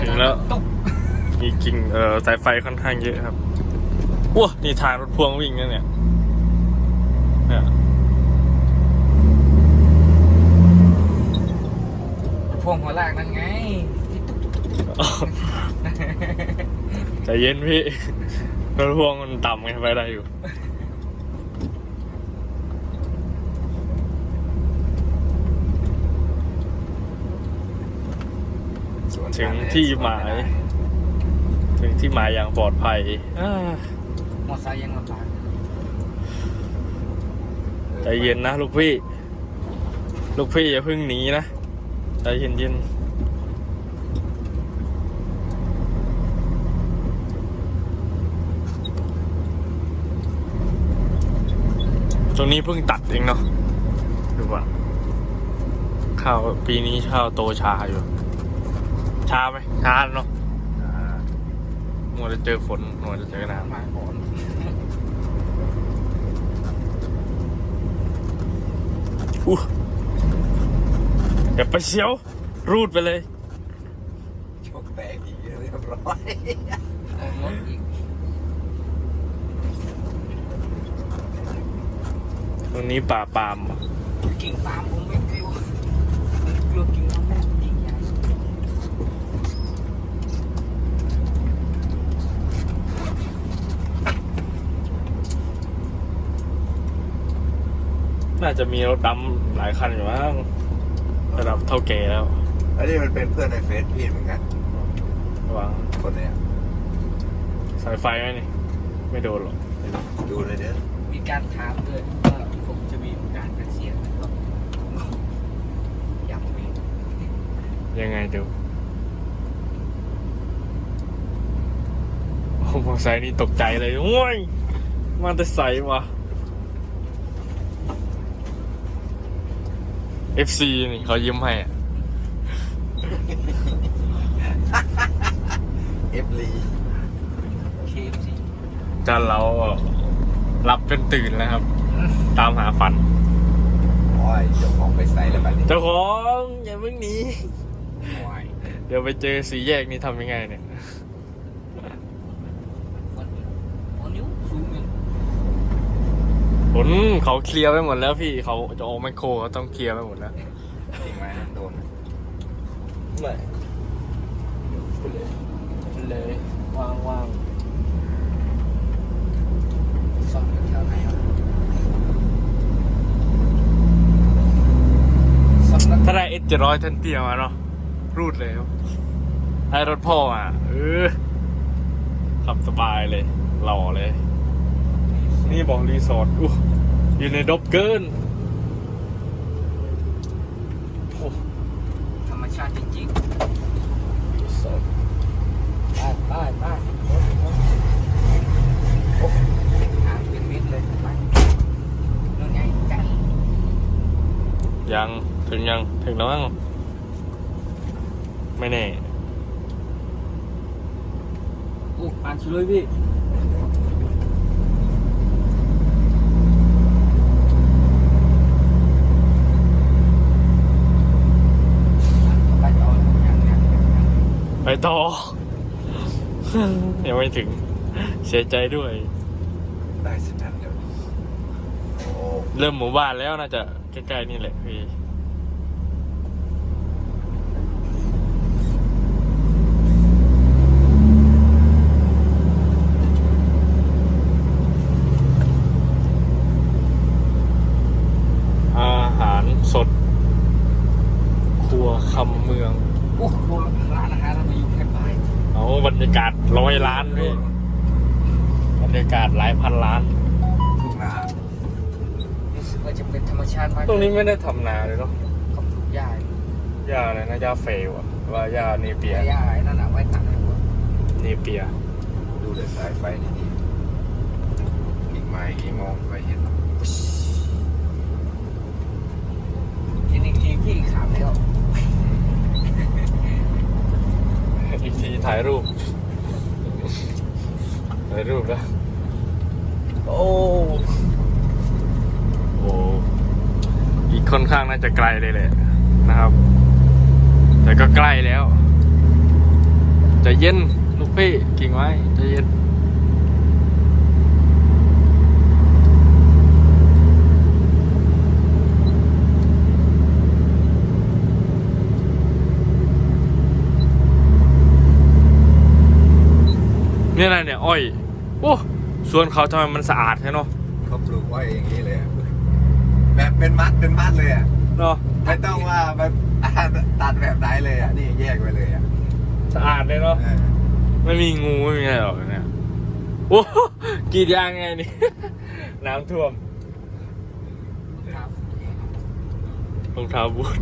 ถึงแล้วตุ๊บมีกิ่งเอ่อสายไฟค่อนข้างเยอะครับว้านี่ทางรถพ่วงวิ่งนะเนี่ยเนี่ยพวงหัวลากนั่นไงที่ตุ๊บตุ๊บตุ๊บอ๋อใจเย็นพี่รถพ่วงมันต่ำไงไปได้อยู่ สวน ถึงทางที่หมาย ถึงที่หมายอย่างปลอดภัยอ่ามอไซค์ยังลำบากใจเย็นนะลูกพี่ ลูกพี่อย่าเพิ่งหนีนะ ใจเย็นเย็นๆตรงนี้เพิ่งตัดเองเนาะดูว่าข้าวปีนี้ข้าวโตช้าอยู่ ช้าไหมช้าเนาะอ่ามัวจะเจอฝนมัวจะเจอน้ำมาก่อนอู้อย่าไปเชียว รูดไปเลยโชคแตกอีกเรียบร้อยเอารถอีกตรงนี้ป่าปาล์มเหรอกิ่งตามผมไม่กลัวกลัวกิ่งมะม่วงกิ่งใหญ่ น่าจะมีรถดำหลายคันอยู่มั้งระดับเท่าแก่แล้วอันนี้มันเป็นเพื่อนในเฟซพี่เหมือนกันระวังคนเนี้ยสายไฟไหมนี่ ไม่โดนหรอกดูเลยเด้อมีการถามด้วยว่าผมจะมีการเกษียณนะครับยังมียังไงดูโอ้มอเตอร์ไซค์นี่ตกใจเลยโอ้ยมาแต่ใสวะ FC นี่เขายิ้มให้อะเอฟลีเคฟซีจานเรารับจนตื่นแล้วครับ ตามหาฝัน โอ้ยเจ้าของไปใส่แล้วบัดนี้เจ้าของอย่าเพิ่งหนีโอ้ย เดี๋ยวไปเจอสีแยกนี่ทำยังไงเนี่ย คนคนนิ้วสูงเงิน ผลเขาเคลียร์ไปหมดแล้วพี่เขาจะออกไมคโครเขาต้องเคลียร์ไปหมดแล้วจริงไหมโดนไม่เลยว่างว่างซ่อมกันแถวไหนครับซ่อมแล้วถ้าได้เอสเจ็ดร้อยทันเตียมาเนาะรูดเลยครับให้รถพ่ออะเออขับสบายเลยหล่อเลย นี่บอกรีสอร์ทอู้อยู่ในดบเกินโอ้ธรรมชาติจริงรีสอร์ทๆไปไปไปโอ้หางเป็นมิดเลยไปนู่นไงไก่ยังถึงยังถึงแล้วมั้งไม่แน่โอ้อ่านชิเลยพี่ไปต่อยังยังยังยัง ไป ต่อ ยังไม่ถึง เสียใจด้วย ได้สินั้นเดี๋ยวโอ้เริ่มหมู่บ้านแล้วน่าจะใกล้ๆนี่แหละพี่ อาหารสด ครัวคำเมือง โอ้โหร้านอาหารเรามาอยู่แค่ปลาย เอา บรรยากาศร้อยล้านพี่บรรยากาศหลายพันล้าน ทุ่งนารู้สึกว่าจะเป็นธรรมชาติมากตรงนี้ไม่ได้ทำนาเลยเนาะเขาปลูกหญ้าอยู่หญ้าอะไรนะหญ้าเฟลอะว่าหญ้าเนเปีย หญ้าไอ้นั่นน่ะไว้ตัดให้วัวเนเปีย ดูเลยสายไฟนี่ดีอีกไม้กี่โมงไปเห็น ทีนี้ทีพี่ขามแล้ว อีกทีถ่ายรูปถ่ายรูปนะโอ้โหอีกค่อนข้างน่าจะไกลเลยแหละนะครับ แต่ก็ใกล้แล้ว จะเย็นลูกพี่กิ่งไว้จะเย็น เนี่ยอะไรเนี่ยอ้อยโอ้สวนเขาทำไมมันสะอาดแค่เนาะเขาปลูกไว้อย่างนี้เลยอะแบบเป็นมัดเป็นมัดเลยอะเนาะไม่ต้องว่าแบบตัดแบบไหนเลยอะนี่แยกไว้เลยอะสะอาดเลยเนาะเออไม่มีงูไม่มีอะไรหรอกเนี่ยโอ้โหกรีดยางไงนี่ น้ำท่วมครับรองเท้าบูท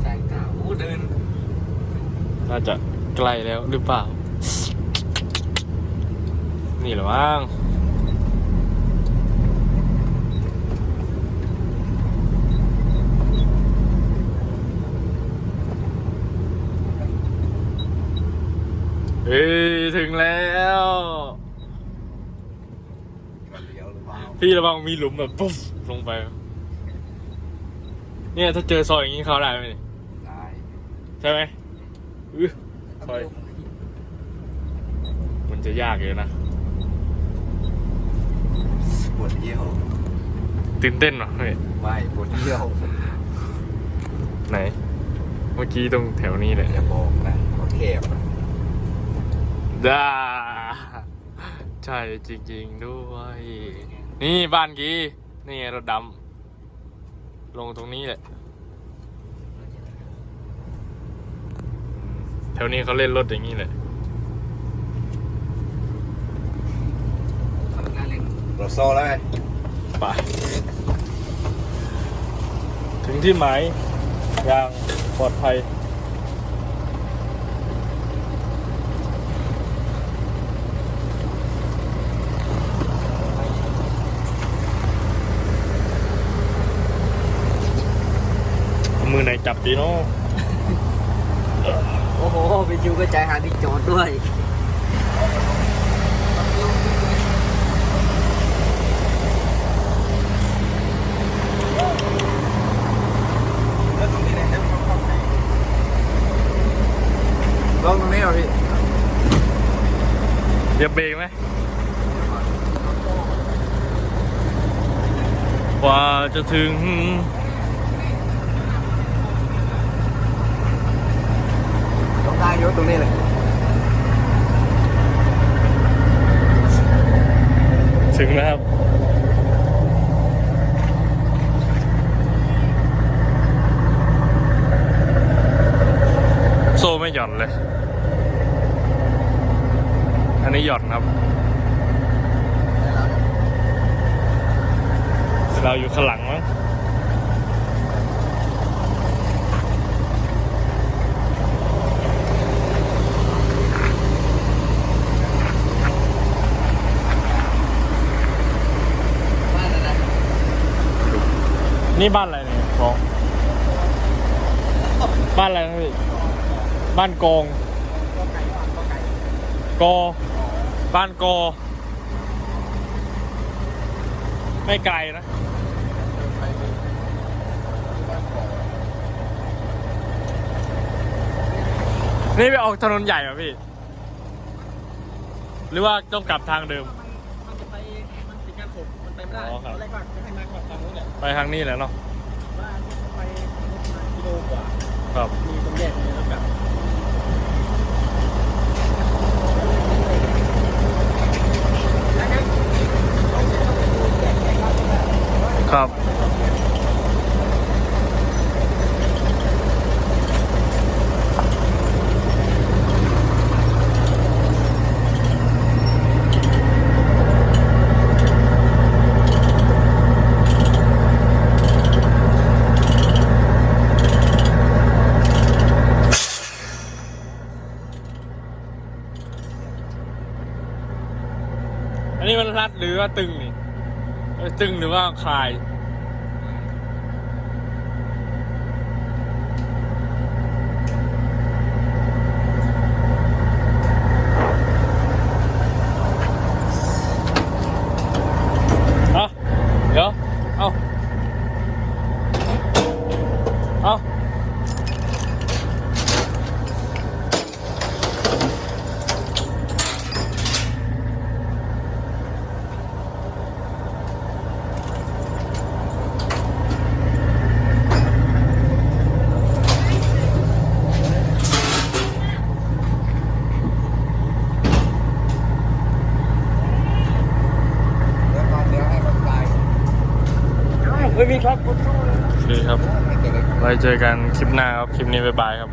แสงตาโอ้เดิน น่าจะใกล้แล้วหรือเปล่า นี่เหรอมั้งเฮ้ยถึงแล้วมันเลี้ยวหรือเปล่าพี่ระวังมีหลุมแบบปุ๊บลงไป เนี่ยถ้าเจอซอยอย่างนี้เข้าได้ไหมนี่ได้ใช่ไหมอื้อซอยมันจะยากอยู่นะ ปวดเยี่ยวตื่นเต้นเหรอเฮ้ยไม่ปวดเยี่ยวไหน เมื่อกี้ตรงแถวนี้เลยอย่าบอกนะว่าแคบอะด้าใช่จริงๆด้วย นี่บ้านกี้ นี่ไงรถดำลงตรงนี้แหละ แถวนี้เขาเล่นรถอย่างนี้แหละ ทำงานเล่นรถโซ่แล้วไหมไปถึงที่หมายอย่างปลอดภัยเอามือไหนจับดีเนาะโอ้โห ไปยูก็ใจหาที่จอดด้วย แล้วตรงนี้ไหนจะเข้าไปลงตรงนี้เหรอพี่ เหยียบเบรกไหมกว่าจะถึง ตรงกลางยกตรงนี้เลยถึงแล้วครับโซ่ไม่หย่อนเลยอั นนี้หย่อนครับ เราอยู่ข้างหลังมั้งบ้านอะไรนี่บ้านอะไรเนี่ยบอกบ้านอะไรนะพี่ บ้านกองกอ บ้านกอไม่ไกลนะนี่ไปออกถนนใหญ่เหรอพี่ หรือว่าต้องกลับทางเดิม มันจะไป มันติดการส่งมันไปไม่ได้อ๋อครับ ตอนแรกก็จะให้มาก่อนทางนู้นแหละไปทางนี้แหละเนาะว่าไปกิโลกว่า ครับ มีตรงแยกเลยแล้วแบบ ครับ อันนี้มันรัดหรือว่าตึงนี่ตึงหรือว่าคลาย เอาเดี๋ยว เอา เอา ไม่มีครับคุณสู้เลย โอเคครับ ไม่เป็นไร ไว้เจอกันคลิปหน้าครับ คลิปนี้บ๊ายบายครับ